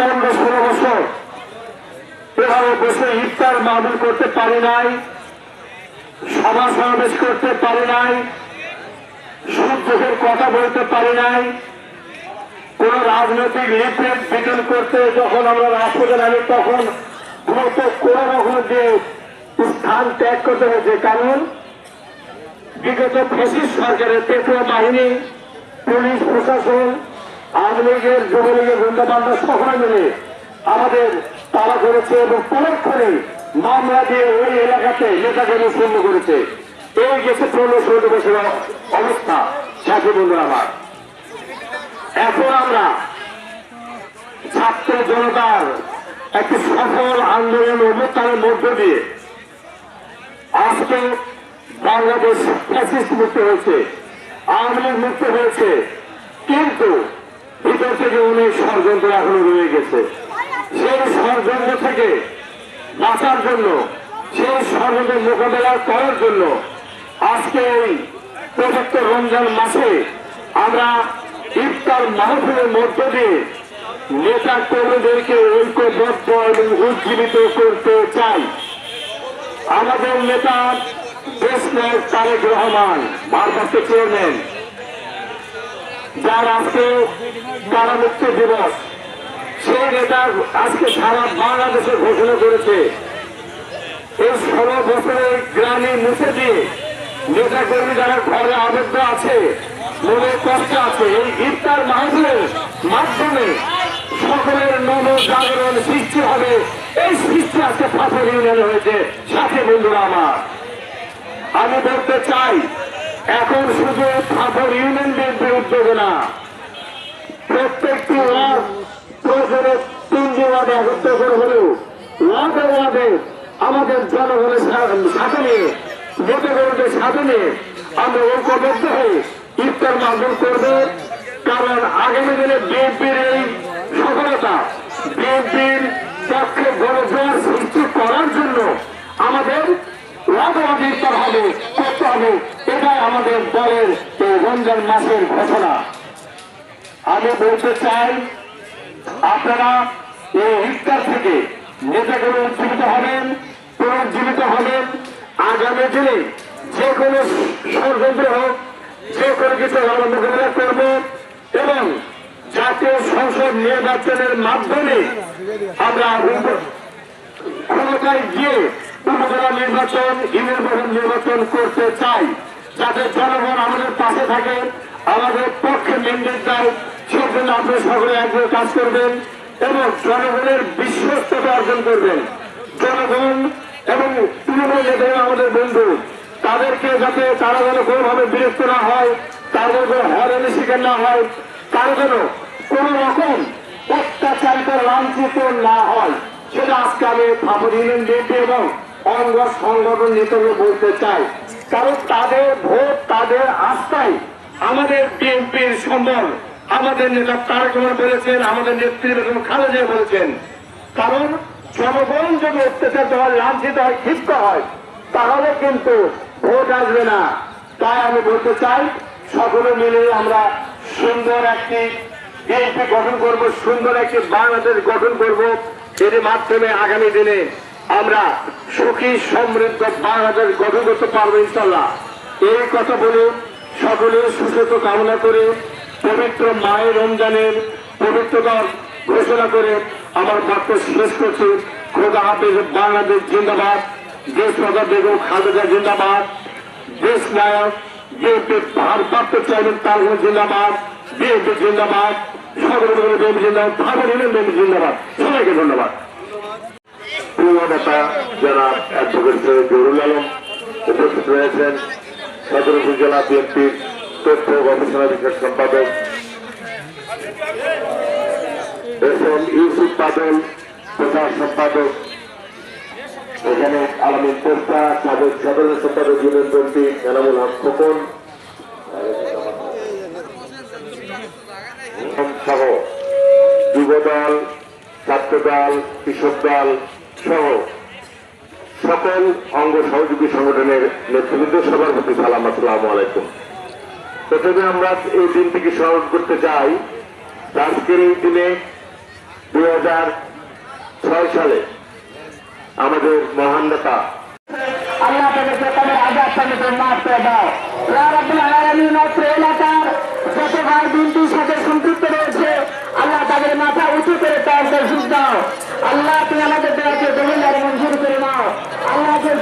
পনেরো ষোলো ইফতার মাহবিল করতে পারি নাই। সভা সমাবেশ করতে পারি নাই। সুযোগের কথা বলতে পারি নাই। কোন রাজনৈতিক লিফলেট বিতরণ করতে যখন আমরা রাজপথে নামি, তখন দ্রুত কোনো রকম যে স্থান ত্যাগ করতে হয়েছে কারণ বিগত ফেসিস বাহিনী, পুলিশ, প্রশাসন আওয়ামী লীগের, যুবলীগের বৃন্দাবান্ধব সকলে মিলে আমাদের তারা করেছে এবং পরক্ষণে মামলা দিয়ে ওই এলাকাতে নেতাকর্মী শূন্য করেছে। এই গেছে পনেরো ষোলো বছর অবস্থা, সাথী বন্ধুরা আমার। এখন আমরা ছাত্র জনতার একটি সফল আন্দোলন অভ্যুত্থানের মধ্য দিয়ে আজকে বাংলাদেশ ফ্যাসিস্ট মুক্ত হয়েছে, আওয়ামী লীগ মুক্ত হয়েছে। কিন্তু ভিতর থেকে অনেক ষড়যন্ত্র এখনও রয়ে গেছে। সেই ষড়যন্ত্র থেকে বাঁচার জন্য, সেই ষড়যন্ত্র মোকাবেলা করার জন্য আজকে এই পবিত্র রমজান মাসে আমরা ইফতার মাহফিলের মধ্য দিয়ে নেতা কর্মীদেরকে ঐক্যবদ্ধ এবং উজ্জীবিত করতে চাই। আমাদের নেতা দেশ নায়ক তারেক রহমান, ভারপ্রাপ্ত চেয়ারম্যান যার আজকে কারামুক্ত দিবস। সেই নেতা আজকে সারা বাংলাদেশে ঘোষণা করেছে। এই ষোলো বছরের গ্রামে মুছে দিয়ে নেতা কর্মী যারা ঘরে আবদ্ধ আছে, মনে কষ্ট আছে, এই ইফতার মাহফিলের মাধ্যমে সকলের মন জাগরণ সৃষ্টি হবে। এই সৃষ্টি আজকে ফাঁসের ইউনিয়নে হয়েছে। সাথে বন্ধুরা আমার, আমি বলতে চাই এখন শুধু ফাঁসর ইউনিয়ন বিএনপির উদ্যোগে না, প্রত্যেকটি ওয়ার্ড একত্র করে ওয়ার্ডে ওয়ার্ডে আমাদের জনগণের সাথে নিয়ে নেতাকর্মীদের সাথে নিয়ে আমরা ঐক্যবদ্ধ হয়ে ইফতার মাহফিল করব। কারণ আগামী দিনে বিএনপির এই সফলতা, বিএনপির পক্ষে গণজোয়ার সৃষ্টি করার জন্য আমাদের ওয়াদে ইফতার হবে, করতে হবে। এটাই আমাদের দলের এই রমজান মাসের ঘোষণা। আমি বলতে চাই, আপনারা এই ইফতার থেকে নেতাগুলো উজ্জীবিত হবেন, পুনর্জীবিত হবেন। আগামী দিনে যে কোনো ষড়যন্ত্র হোক, যে কোনো কিছু মোকাবিলা করব এবং জাতীয় সংসদ নির্বাচনের মাধ্যমে আমরা ক্ষমতায় গিয়ে উপজেলা নির্বাচন, ইউনিয়ন নির্বাচন করতে চাই। যাতে জনগণ আমাদের পাশে থাকে, আমাদের পক্ষে মেন্ডেট দেয় সেই জন্য আপনি সকলে একজন কাজ করবেন এবং জনগণের বিশ্বস্ততা অর্জন করবেন। জনগণ এবং তৃণমূল নেতারা আমাদের বন্ধু, তাদেরকে যাতে তারা যেন কোনোভাবে বিরক্ত না হয়, তাদের কোনো হয়রানি শিকার না হয়, তারা যেন কোন রকম অত্যাচারিত লাঞ্ছিত না হয়, সেটা আজকে আমি ফাফর ইউনিয়ন বিএনপি এবং অঙ্গ সংগঠন নেতাকে বলতে চাই। কারণ তাদের ভোট, তাদের আস্থায় আমাদের বিএনপির সম্বল। আমাদের নেতা তারেক রহমান বলেছেন, আমাদের নেত্রী বেগম খালেদা বলেছেন। কারণ জনগণ যদি অত্যাচার হয় লাঞ্ছিত হয়, ক্ষিপ্ত হয়, তাহলে কিন্তু ভোট আসবে না। তাই আমি বলতে চাই, সকলে মিলে আমরা সুন্দর একটি বিএনপি গঠন করব, সুন্দর একটি বাংলাদেশ গঠন করব, এর মাধ্যমে আগামী দিনে। আমরা সুখী, সমৃদ্ধ বাংলাদেশ গঠন করতে পারব ইনশাল্লাহ এই কথা বলে সকলের সুস্থ কামনা করে পবিত্র মায়ের রমজানের পবিত্রতা ঘোষণা করে আমার বক্তব্য শেষ করছি। খোদা হাফিজ বাংলাদেশ জিন্দাবাদ। দেশ প্রজা বেগম খালেদা জিন্দাবাদ। দেশ নায়ক, বিএনপি ভারপ্রাপ্ত চেয়ারম্যান তালগঞ্জ জিন্দাবাদ। বিএনপি জিন্দাবাদ। সকল জিন্দাবাদ বিএনপি জিন্দাবাদ। সবাইকে ধন্যবাদ। প্রিয় নেতা যারা অ্যাডভোকেট সৈয়দ জহুরুল আলম, উপস্থিত রয়েছেন সদর উপজেলা বিএনপির তথ্য গবেষণা বিষয়ক সম্পাদক এস এম ইউসুফ বাদল, প্রচার সম্পাদক। এখানে আলামিন পোস্তা, সাবেক সাধারণ সম্পাদক ইউনিয়ন বিএনপি এনামুল হক খোকন সহ যুব দল, ছাত্র দল, কৃষক দল সহ সকল অঙ্গ সহযোগী সংগঠনের নেতৃবৃন্দ সবার প্রতি সালাম আসসালামু আলাইকুম। প্রথমে আমরা এই দিনটিকে স্মরণ করতে চাই। আজকের এই দিনে দুই সালে আমাদের মহান নেতা আল্লাহ আজাদ তাদেরকে মাফ দাও। এলাকার যত ভাই বিনতির সাথে সম্পৃক্ত রয়েছে। তাদের মাথা উঁচু করে তার সুখ দাও। আল্লাহ, তুমি আমাদের দোয়াকে আর মঞ্জুর করে নাও। আল্লাহ যে